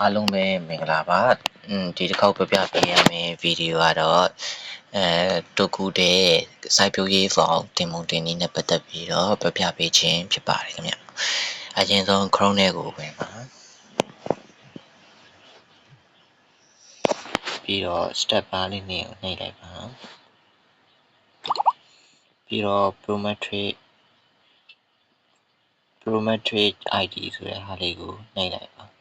အားလုံးပဲမင်္ဂလာပါอืมဒီတစ်ခေါက်ပြပြပေးရမယ့်ဗီဒီယိုကတော့အဲတုတ်ခုတဲ့စိုက်ပျိုးရေးဆောင်တင်မုံတင်နည်းနဲ့ပတ်သက်ပြီးတော့ပြပြပေးခြင်းဖြစ်ပါတယ်ခင်ဗျအရင်ဆုံး Chrome နဲ့ကိုဝင်ပါပြီးတော့ step bar လေးနဲ့နှိပ်လိုက်ပါပြီးတော့ prometric prometric id ဆိုတဲ့ဟာလေးကိုနှိပ်လိုက်ပါ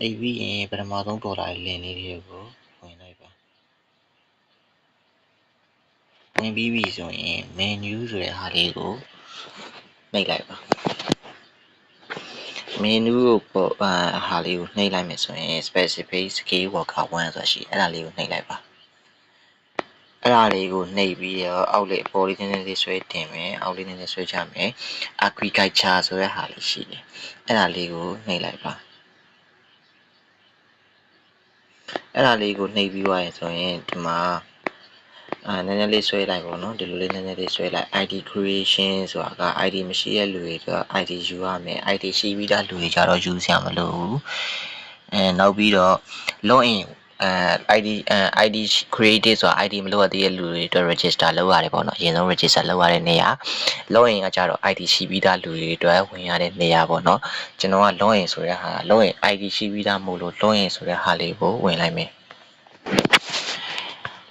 နေပြီးရင်ပထမဆုံးပေါ်လာတဲ့ link လေးတွေကိုဝင်လိုက်ပါဝင်ပြီးပြီဆိုရင် menu ဆိုတဲ့ဟာလေးကိုနှိပ်လိုက်ပါ menu ကိုပေါ်အာဟာလေးကိုနှိပ်လိုက်မယ်ဆိုရင် specific skill worker 1ဆိုတာရှိအဲ့ဒါလေးကိုနှိပ်လိုက်ပါအဲ့ဒါလေးကိုနှိပ်ပြီးတော့အောက်လေးပေါ်လေးနည်းနည်းလေးဆွဲတင်မယ်အောက်လေးနည်းနည်းဆွဲချမယ် agriculture ဆိုတဲ့ဟာလေးရှိတယ်အဲ့ဒါလေးကိုနှိပ်လိုက်ပါ အဲ့ဒါလေးကိုနှိပ်ပြီးသွားရင်ဆိုရင်ဒီမှာအာနည်းနည်းလေးဆွဲလိုက်ပေါ့နော်ဒီလိုလေးနည်းနည်းလေးဆွဲလိုက် ID creation ဆိုတာက ID မရှိတဲ့လူတွေက ID ယူရမယ် ID ရှိပြီးသားလူတွေကြတော့ယူစရာမလိုဘူးအဲနောက်ပြီးတော့ login အဲ ID အဲ ID created ဆိုတာ ID မလုပ်ရသေးတဲ့လူတွေအတွက် register လုပ်ရတယ်ပေါ့နော်အရင်ဆုံး register လုပ်ရတဲ့နေရာ login ကကြတော့ ID ရှိပြီးသားလူတွေအတွက်ဝင်ရတဲ့နေရာပေါ့နော်ကျွန်တော်က login ဆိုတဲ့ဟာ login ID ရှိပြီးသားမို့လို့ login ဆိုတဲ့ဟာလေးကိုဝင်လိုက်မယ်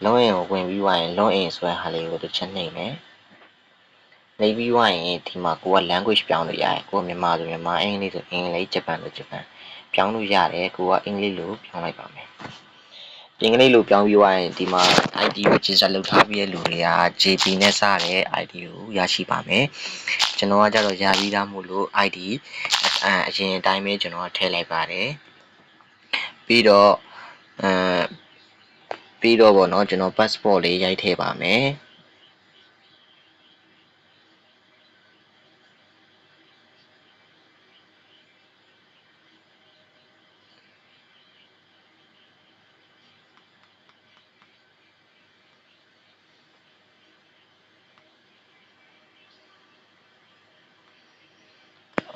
login ကိုဝင်ပြီးသွားရင် login ဆိုတဲ့ဟာလေးကိုတစ်ချက်နှိပ်မယ်နေပြီးသွားရင်ဒီမှာကိုက language ပြောင်းလို့ရတယ်ကိုကမြန်မာဆိုမြန်မာအင်္ဂလိပ်ဆိုအင်္ဂလိပ်ဂျပန်ဆိုဂျပန်ပြောင်းလို့ရတယ်ကိုကအင်္ဂလိပ်လိုပြောင်းလိုက်ပါမယ် အင်္ဂလိပ်လိုပြောင်းပြီးသွားရင်ဒီမှာ ID register လုပ်ထားပြီးတဲ့လူတွေက JP နဲ့စတဲ့ ID ကိုရရှိပါမယ်ကျွန်တော်ကကြတော့ရပြီးသားမို့လို့ ID အအရင်အတိုင်းပဲကျွန်တော်ကထည့်လိုက်ပါတယ်ပြီးတော့အဲပြီးတော့ဗောနော်ကျွန်တော် passport လေးရိုက်ထည့်ပါမယ်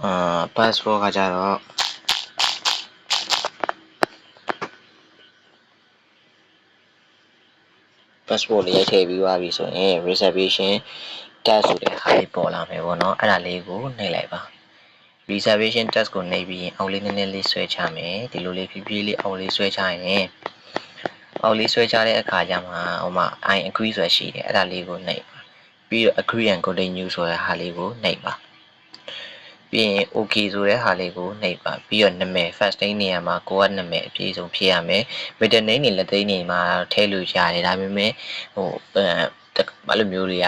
အာ passport ကကြတော့ passport လေးရိုက်ထည့်ပြီးသွားပြီဆိုရင် reservation test ဆိုတဲ့ဟာလေးပေါ်လာမယ်ပေါ့နော်အဲ့ဒါလေးကိုနှိပ်လိုက်ပါ reservation test ကိုနှိပ်ပြီးရင်အောက်လေးနည်းနည်းလေးဆွဲချမယ်ဒီလိုလေးဖြည်းဖြည်းလေးအောက်လေးဆွဲချရင်အောက်လေးဆွဲချတဲ့အခါကျမှဟိုမှာ I agree ဆိုတာရှိတယ်အဲ့ဒါလေးကိုနှိပ်ပါပြီးတော့ agree and continue ဆိုတဲ့ဟာလေးကိုနှိပ်ပါ ပြီးရင် okay ဆိုတဲ့ဟာလေးကိုနှိပ်ပါပြီးတော့နာမည် first name နေရာမှာကိုကနာမည်အပြည့်စုံဖြည့်ရမယ် middle name နဲ့လက်သိန်းနေမှာထည့်လို့ရတယ်ဒါပေမဲ့ဟိုအဲဘာလို့မျိုးတွေက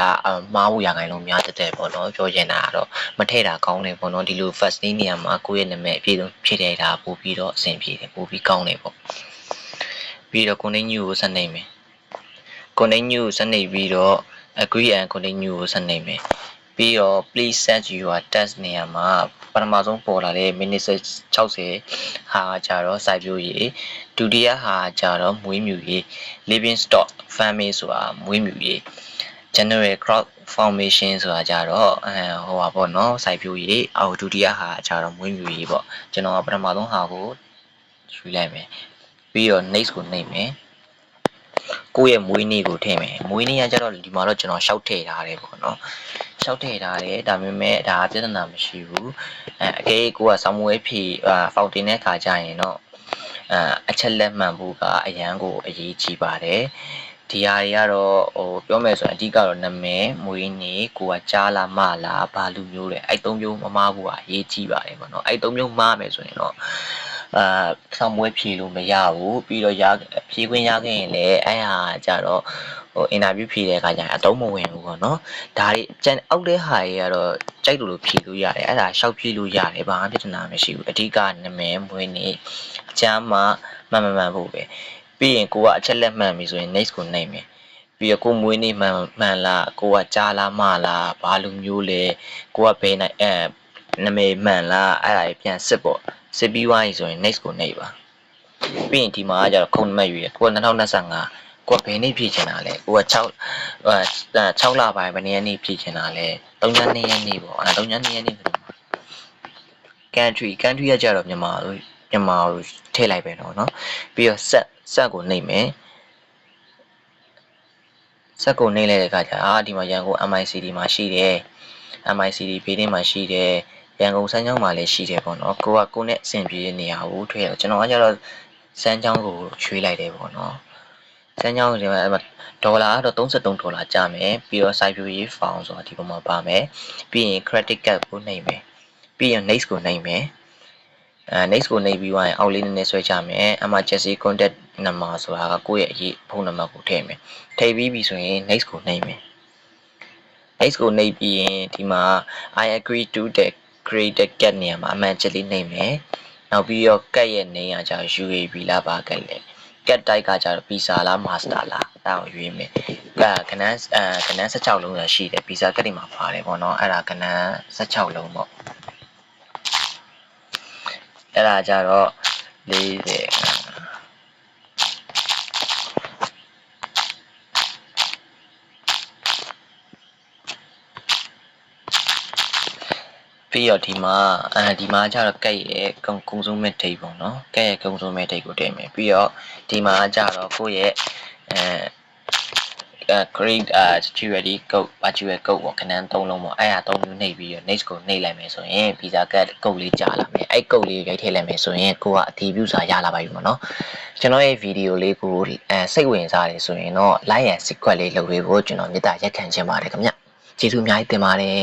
မှားဖို့ရခိုင်လုံးများတက်တယ်ပေါ့နော်ပြောချင်တာကတော့မထည့်တာကောင်းတယ်ပေါ့နော်ဒီလို first name နေရာမှာကိုယ့်ရဲ့နာမည်အပြည့်စုံဖြည့်တဲ့တာပို့ပြီးတော့အဆင်ပြေတယ်ပို့ပြီးကောင်းတယ်ပေါ့ပြီးတော့ continue ကိုဆက်နေမယ် continue ကိုဆက်နေပြီးတော့ agree and continue ကိုဆက်နေမယ် ပြီးတော့ please set your test နေရာမှာပထမဆုံးပေါ်လာတဲ့ minute 60ဟာကြတော့စိုက်ပျိုးရေးဒုတိယဟာကြတော့မွေးမြူရေး living stock farming ဆိုတာမွေးမြူရေး general crop formation ဆိုတာကြတော့အဲဟိုပါပေါ့နော်စိုက်ပျိုးရေးအော်ဒုတိယဟာကြတော့မွေးမြူရေးပေါ့ကျွန်တော်ကပထမဆုံးဟာကိုရွှေ့လိုက်မယ်ပြီးတော့ next ကိုနှိပ်မယ် ကိုယ့်ရဲ့မွေးနေ့ကိုထည့်မယ်မွေးနေ့ကကြတော့ဒီမှာတော့ကျွန်တော်ရှောက်ထည့်ထားတယ်ပေါ့နော်ရှောက်ထည့်ထားတယ်ဒါပေမဲ့ဒါပြဿနာမရှိဘူးအဲအကယ်ကိုကဆောင်းမွေးဖြီဖောက်တင်တဲ့ခါကျရင်တော့အဲအချက်လက်မှန်ဖို့ကအရန်ကိုအရေးကြီးပါတယ်ဒီဟာတွေကတော့ဟိုပြောမယ်ဆိုရင်အဓိကတော့နာမည်မွေးနေ့ကိုကကြားလားမလားဘာလူမျိုးလဲအဲ့သုံးမျိုးမမားဖို့ကအရေးကြီးပါတယ်ပေါ့နော်အဲ့သုံးမျိုးမားမယ်ဆိုရင်တော့ အာဆောင်းမွေးဖြေလို့မရဘူးပြီးတော့ရဖြေခွင့်ရခဲ့ရင်လည်းအဲ့ဟာကြတော့ဟိုအင်တာဗျူးဖြေတဲ့အခါကျရင်အတုံးမဝင်ဘူးပေါ့နော်ဒါတွေကျန်အောက်တဲ့ဟာတွေကတော့ကြိုက်လို့လို့ဖြေလို့ရတယ်အဲ့ဒါရှောက်ဖြေလို့ရတယ်ဘာမှပြဿနာမရှိဘူးအဓိကနာမည်မွေးနေ့အချမ်းမှမှန်မှန်မှန်ဖို့ပဲပြီးရင်ကိုကအချက်လက်မှန်ပြီဆိုရင် next ကိုနှိပ်မယ်ပြီးတော့ကိုမွေးနေ့မှန်မှန်လားကိုကကြားလားမလားဘာလိုမျိုးလဲကိုကဘယ်နိုင်အဲနာမည်မှန်လားအဲ့ဒါပြန်စစ်ပေါ့ စစ်ပြီးသွားပြီဆိုရင် next ကိုနှိပ်ပါပြီးရင်ဒီမှာကျတော့ခုံနံပါတ်ယူရကိုက2025ကိုကဘယ်နေ့ဖြည့်ချင်တာလဲကိုက6အဲ6လပိုင်းဘယ်နေ့ရက်နေ့ဖြည့်ချင်တာလဲ32ရက်နေ့ပေါ့အဲ32ရက်နေ့ဆိုတော့ country country ကကြတော့မြန်မာလို့မြန်မာကိုထည့်လိုက်ပဲတော့เนาะပြီးတော့ set set ကိုနှိပ်မယ် set ကိုနှိပ်လိုက်တဲ့အခါကျအာဒီမှာရန်ကုန် MICD မှာရှိတယ် MICD ဘေးတင်းမှာရှိတယ် ရန်ကုန်စမ်းချောင်းမှာလည်းရှိတယ်ပေါ့နော်ကိုကကိုနဲ့အဆင်ပြေတဲ့နေရာကိုထွေးရကျွန်တော်ကကျတော့စမ်းချောင်းကိုရွှေ့လိုက်တယ်ပေါ့နော်စမ်းချောင်းဒီမှာဒေါ်လာကတော့33ဒေါ်လာကျမယ်ပြီးတော့ site view ရေး file ဆိုတာဒီပုံမှာပါမယ်ပြီးရင် credit card ကိုနှိပ်မယ်ပြီးရင် next ကိုနှိပ်မယ်အဲ next ကိုနှိပ်ပြီးသွားရင်အောက်လေးနည်းနည်းဆွဲချမယ် emergency contact number ဆိုတာကကိုယ့်ရဲ့အရေးဖုန်းနံပါတ်ကိုထည့်မယ်ထည့်ပြီးပြီဆိုရင် next ကိုနှိပ်မယ် next ကိုနှိပ်ပြီးရင်ဒီမှာ I agree to the created get နေရာမှာအမှန်ချက်လေးနှိပ်မယ်နောက်ပြီးတော့ get ရဲ့နေရာကျ UAB လားပါ get လေ get type ကကျတော့ visa လား master လားအဲ့ဒါကိုရွေးမယ်ကကနန်းအဲကနန်း16လုံးရရှိတယ် visa get တွေမှာပါတယ်ပေါ့နော်အဲ့ဒါကနန်း16လုံးပေါ့အဲ့ဒါကြတော့40 ပြီးတော့ဒီမှာအဲဒီမှာကျတော့ကက်ရဲ့ကုံကုံစုံမဲ့ဒိတ်ပေါ့နော်ကက်ရဲ့ကုံစုံမဲ့ဒိတ်ကိုထည့်မယ်ပြီးတော့ဒီမှာကျတော့ကိုယ့်ရဲ့အဲ create uh security code virtual code ပေါ့ခဏန်း၃လုံးပေါ့အဲ့ဒါ၃မျိုးနှိပ်ပြီးတော့ next ကိုနှိပ်လိုက်မယ်ဆိုရင် visa card code လေးကြာလာမယ်အဲ့ code လေးကိုရိုက်ထည့်လိုက်မယ်ဆိုရင်ကိုကအတည်ပြုစာရလာပါပြီပေါ့နော်ကျွန်တော်ရဲ့ video လေးကိုအဲစိတ်ဝင်စားတယ်ဆိုရင်တော့ like and subscribe လေးလုပ်ပေးဖို့ကျွန်တော်မေတ္တာရက်ခံချင်ပါတယ်ခင်ဗျကျေးဇူးအများကြီးတင်ပါတယ်